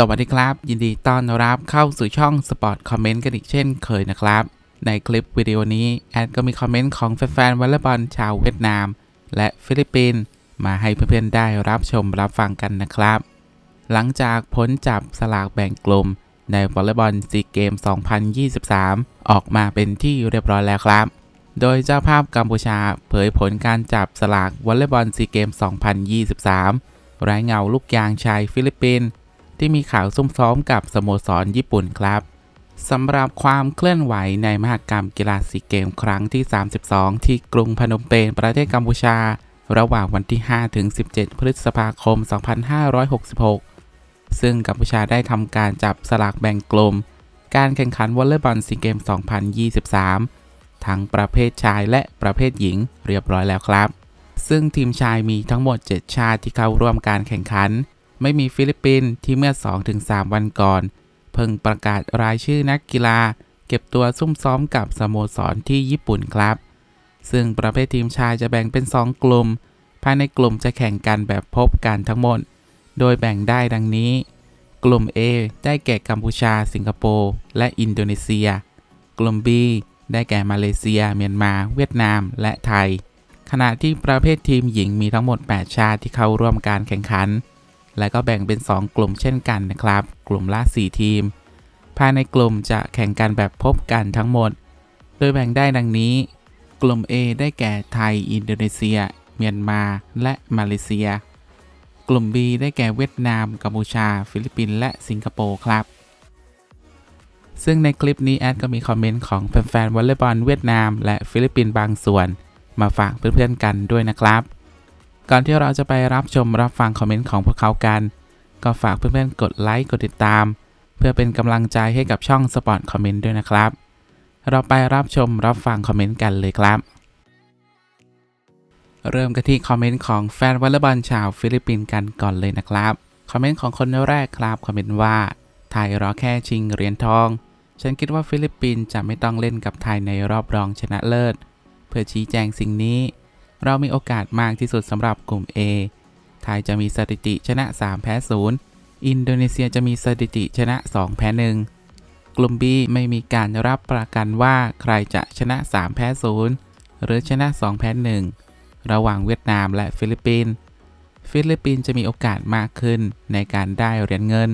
สวัสดีครับ ยินดีต้อนรับเข้าสู่ช่องสปอร์ตคอมเมนต์กันอีกเช่นเคยนะครับ ในคลิปวิดีโอนี้ แอดก็มีคอมเมนต์ของแฟนๆวอลเลย์บอลชาวเวียดนาม และฟิลิปปินส์มาให้เพื่อนๆได้รับชมรับฟังกันนะครับ หลังจากพ้นจับสลากแบ่งกลุ่ม ในวอลเลย์บอลซีเกม 2023 ออกมาเป็นที่เรียบร้อยแล้วครับ โดยเจ้าภาพกัมพูชาเผยผลการจับสลากวอลเลย์บอลซีเกม 2023ไร้เงาลูกยางชายฟิลิปปินส์ ที่มีข่าวซุ่มซ้อมกับสโมสรญี่ปุ่นครับสำหรับความเคลื่อนไหวในมหกรรมกีฬาซีเกมครั้งที่ 32 ที่กรุงพนมเปญประเทศกัมพูชา ระหว่างวันที่ 5 ถึง 17 พฤษภาคม 2566 ซึ่งกัมพูชาได้ทำการจับสลากแบ่งกลุ่ม การแข่งขันวอลเลย์บอลซีเกม 2023 ทั้งประเภทชายและประเภทหญิงเรียบร้อยแล้วครับ ซึ่งทีมชายมีทั้งหมด 7 ชาติที่เข้าร่วมการแข่งขัน ไม่มีฟิลิปปินส์ที่เมื่อ 2-3 วันก่อน เพิ่งประกาศรายชื่อนักกีฬา เก็บตัวซุ่มซ้อมกับสโมสรที่ญี่ปุ่นครับ ซึ่งประเภททีมชายจะแบ่งเป็น 2 กลุ่ม ภายในกลุ่มจะแข่งกันแบบพบกันทั้งหมด โดยแบ่งได้ดังนี้ กลุ่ม A ได้แก่กัมพูชา สิงคโปร์และอินโดนีเซีย กลุ่ม B ได้แก่มาเลเซีย เมียนมา เวียดนาม และไทย ขณะที่ประเภททีมหญิงมีทั้งหมด 8 ชาติที่เข้าร่วมการแข่งขัน และก็แบ่งเป็น 2 กลุ่มเช่นกันนะครับ กลุ่มละ 4 ทีม ภายในกลุ่มจะแข่งกันแบบพบกันทั้งหมด โดยแบ่งได้ดังนี้ กลุ่ม A ได้แก่ไทย อินโดนีเซีย เมียนมา และมาเลเซีย กลุ่ม B ได้แก่เวียดนาม กัมพูชา ฟิลิปปินส์ และสิงคโปร์ครับ ซึ่งในคลิปนี้แอดก็มีคอมเมนต์ของแฟนๆวอลเลย์บอลเวียดนาม และฟิลิปปินส์บางส่วน มาฝากเพื่อนๆกันด้วยนะครับ ก่อนที่เราจะไปรับชมรับฟังคอมเมนต์ของพวกเขากัน ก็ฝากเพื่อนๆกดไลค์กดติดตาม เพื่อเป็นกำลังใจให้กับช่องสปอร์ตคอมเมนต์ด้วยนะครับ เราไปรับชมรับฟังคอมเมนต์กันเลยครับ เริ่มกันที่คอมเมนต์ของแฟนวอลเลย์บอลชาวฟิลิปปินส์กันก่อนเลยนะครับ คอมเมนต์ของคนแรกครับคอมเมนต์ว่าไทยรอแค่ชิงเหรียญทอง ฉันคิดว่าฟิลิปปินส์จะไม่ต้องเล่นกับไทยในรอบรองชนะเลิศ เพื่อชี้แจงสิ่งนี้ เรามีโอกาสมากที่สุดสำหรับกลุ่ม A ไทยจะมีสถิติชนะ 3 แพ้ 0 อินโดนีเซียจะมีสถิติชนะ 2 แพ้ 1 กลุ่ม B ไม่มีการรับประกันว่าใครจะชนะ 3 แพ้ 0 หรือชนะ 2 แพ้ 1 ระหว่างเวียดนามและฟิลิปปินส์ ฟิลิปปินส์จะมีโอกาสมากขึ้นในการได้เหรียญเงิน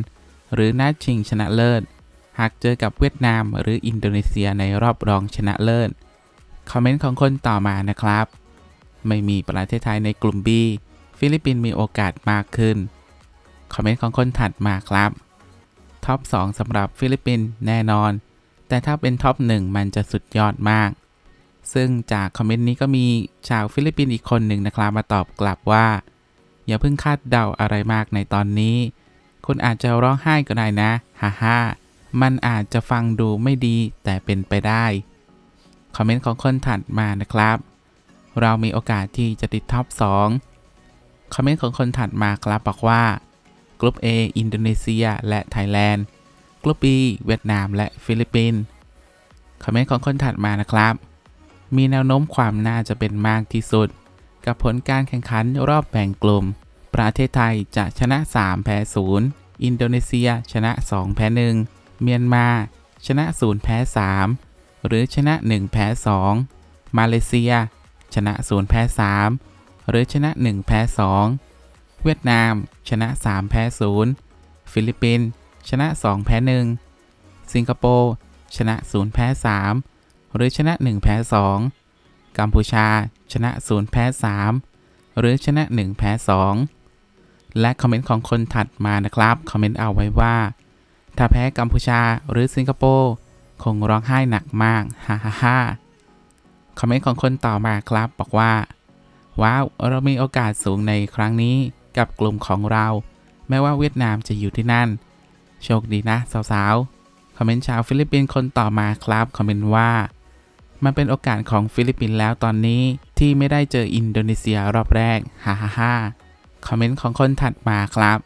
หรือนัดชิงชนะเลิศ หากเจอกับเวียดนามหรืออินโดนีเซียในรอบรองชนะเลิศ คอมเมนต์ของคนต่อมานะครับ ไม่มีประเทศไทยในกลุ่ม B ฟิลิปปินส์มีโอกาสมากขึ้น คอมเมนต์ของคนถัดมาครับ ท็อป 2สำหรับฟิลิปปินส์แน่นอน แต่ถ้าเป็นท็อป 1 มันจะสุดยอดมาก ซึ่งจากคอมเมนต์นี้ก็มีชาวฟิลิปปินส์อีกคนหนึ่งนะครับมาตอบกลับว่า อย่าเพิ่งคาดเดาอะไรมากในตอนนี้ คุณอาจจะร้องไห้ก็ได้นะ ฮ่าฮ่ามันอาจจะฟังดูไม่ดีแต่เป็นไปได้ คอมเมนต์ของคนถัดมานะครับ เรามีโอกาสที่จะติดท็อป 2 คอมเมนต์ของคนถัดมาครับบอกว่ากลุ่ม A อินโดนีเซีย และไทยแลนด์กลุ่ม B เวียดนาม และฟิลิปปินส์คอมเมนต์ของคนถัดมานะครับ มีแนวโน้มความน่าจะเป็นมากที่สุด กับผลการแข่งขันรอบแบ่งกลุ่ม ประเทศไทยจะชนะ 3 แพ้ 0 อินโดนีเซีย ชนะ 2 แพ้ 1 เมียนมา ชนะ 0 แพ้ 3 หรือชนะ 1 แพ้ 2 มาเลเซีย ชนะ 0 แพ้ 3 หรือชนะ 1 แพ้ 2 เวียดนาม ชนะ 3 แพ้ 0 ฟิลิปปินส์ชนะ 2 แพ้ 1 สิงคโปร์ชนะ 0 แพ้ 3 หรือชนะ 1 แพ้ 2 กัมพูชา ชนะ 0 แพ้ 3 หรือชนะ 1 แพ้ 2 และคอมเมนต์ของคนถัดมานะครับคอมเมนต์เอาไว้ว่า ถ้าแพ้กัมพูชาหรือสิงคโปร์คงร้องไห้หนักมากฮ่าฮ่าฮ่า คอมเมนต์ของคนต่อมาครับบอกว่า ว้าว เรามีโอกาสสูงในครั้งนี้กับกลุ่มของเรา แม้ว่าเวียดนามจะอยู่ที่นั่น โชคดีนะ สาวๆ คอมเมนต์ชาวฟิลิปปินส์คนต่อมาครับคอมเมนต์ว่า มันเป็นโอกาสของฟิลิปปินส์แล้วตอนนี้ที่ไม่ได้เจออินโดนีเซียรอบแรกฮ่าฮ่าฮ่าคอมเมนต์ของคนถัดมาครับ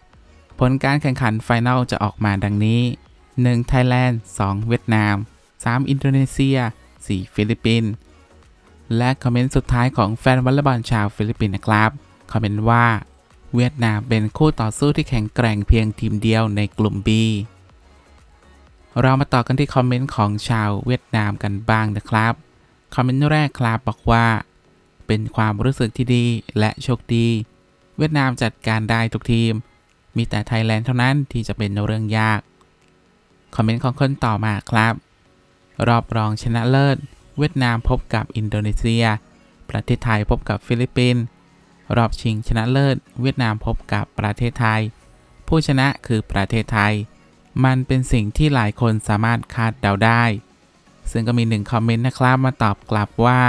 ผลการแข่งขันไฟนอลจะออกมาดังนี้ 1. ไทยแลนด์ 2. เวียดนาม 3. อินโดนีเซีย 4. ฟิลิปปินส์ และคอมเมนต์สุดท้ายของแฟนวอลเลย์บอลชาวฟิลิปปินส์นะครับคอมเมนต์ว่า เวียดนามเป็นคู่ต่อสู้ที่แข็งแกร่งเพียงทีมเดียวในกลุ่ม B เรามาต่อกันที่คอมเมนต์ของชาวเวียดนามกันบ้างนะครับ คอมเมนต์แรกครับบอกว่า เป็นความรู้สึกที่ดีและโชคดี เวียดนามจัดการได้ทุกทีม มีแต่ไทยแลนด์เท่านั้นที่จะเป็นเรื่องยาก คอมเมนต์ของคนต่อมาครับ รอบรองชนะเลิศ เวียดนามพบกับอินโดนีเซีย ประเทศไทยพบกับฟิลิปปินส์ รอบชิงชนะเลิศ เวียดนามพบกับประเทศไทย ผู้ชนะคือประเทศไทย มันเป็นสิ่งที่หลายคนสามารถคาดเดาได้ ซึ่งก็มีหนึ่งคอมเมนต์นะครับมาตอบกลับว่า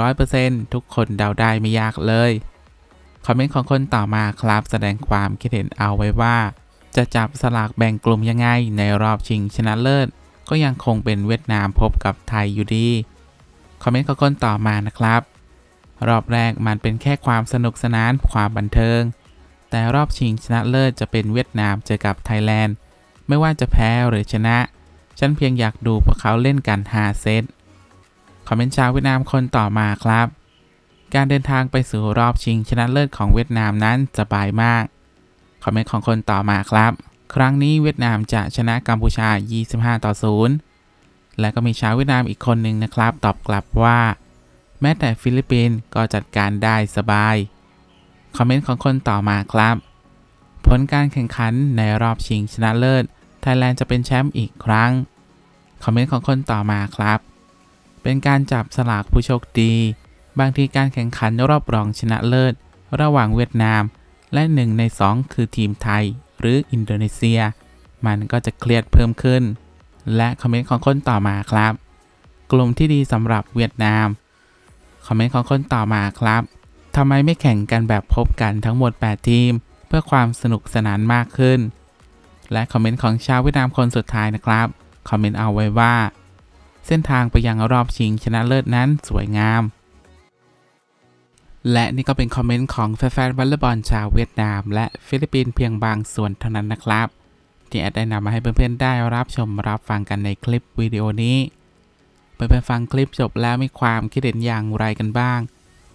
100%ทุกคนเดาได้ไม่ยากเลย คอมเมนต์ของคนต่อมาครับแสดงความคิดเห็นเอาไว้ว่า จะจับสลากแบ่งกลุ่มยังไงในรอบชิงชนะเลิศ ก็ยังคงเป็นเวียดนามพบกับไทยอยู่ดี คอมเมนต์ของคนต่อมานะครับ รอบแรกมันเป็นแค่ความสนุกสนานความบันเทิง แต่รอบชิงชนะเลิศจะเป็นเวียดนามเจอกับไทยแลนด์ ไม่ว่าจะแพ้หรือชนะ ฉันเพียงอยากดูพวกเขาเล่นกัน5เซต คอมเมนต์ชาวเวียดนามคนต่อมาครับ การเดินทางไปสู่รอบชิงชนะเลิศของเวียดนามนั้นสบายมาก คอมเมนต์ของคนต่อมาครับ ครั้งนี้เวียดนามจะชนะกัมพูชา 25 ต่อ 0 และก็มีชาวเวียดนามอีกคนหนึ่งนะครับ ตอบกลับว่า แม้แต่ฟิลิปปินส์ก็จัดการได้สบาย คอมเมนต์ของคนต่อมาครับ ผลการแข่งขันในรอบชิงชนะเลิศ ไทยแลนด์จะเป็นแชมป์อีกครั้ง คอมเมนต์ของคนต่อมาครับ เป็นการจับสลากผู้โชคดี บางทีการแข่งขันรอบรองชนะเลิศ ระหว่างเวียดนาม และหนึ่งในสองคือทีมไทย หรืออินโดนีเซีย มันก็จะเครียดเพิ่มขึ้น และคอมเมนต์ของคนต่อมาครับ กลุ่มที่ดีสำหรับเวียดนาม คอมเมนต์ของคนต่อมาครับทำไมไม่แข่งกันแบบพบกันทั้งหมด 8 ทีม เพื่อความสนุกสนานมากขึ้น และคอมเมนต์ของชาวเวียดนามคนสุดท้ายนะครับ คอมเมนต์เอาไว้ว่า เส้นทางไปยังรอบชิงชนะเลิศนั้นสวยงาม และนี่ก็เป็นคอมเมนต์ของแฟนๆวอลเลย์บอลชาวเวียดนาม และฟิลิปปินส์เพียงบางส่วนเท่านั้นนะครับ ที่แอดได้นำมาให้เพื่อนๆได้รับชมรับฟังกันในคลิปวิดีโอนี้เพื่อนๆฟังคลิปจบแล้วมีความคิดเห็นอย่างไรกันบ้าง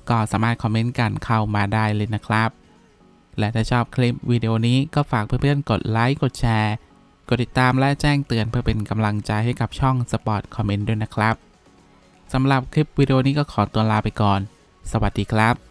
ก็สามารถคอมเมนต์กันเข้ามาได้เลยนะครับ และถ้าชอบคลิปวิดีโอนี้ก็ฝากเพื่อนๆกดไลค์กดแชร์กดติดตามและแจ้งเตือนเพื่อเป็นกำลังใจให้กับช่องสปอร์ตคอมเมนต์ด้วยนะครับสำหรับคลิปวิดีโอนี้ก็ขอตัวลาไปก่อน สวัสดีครับ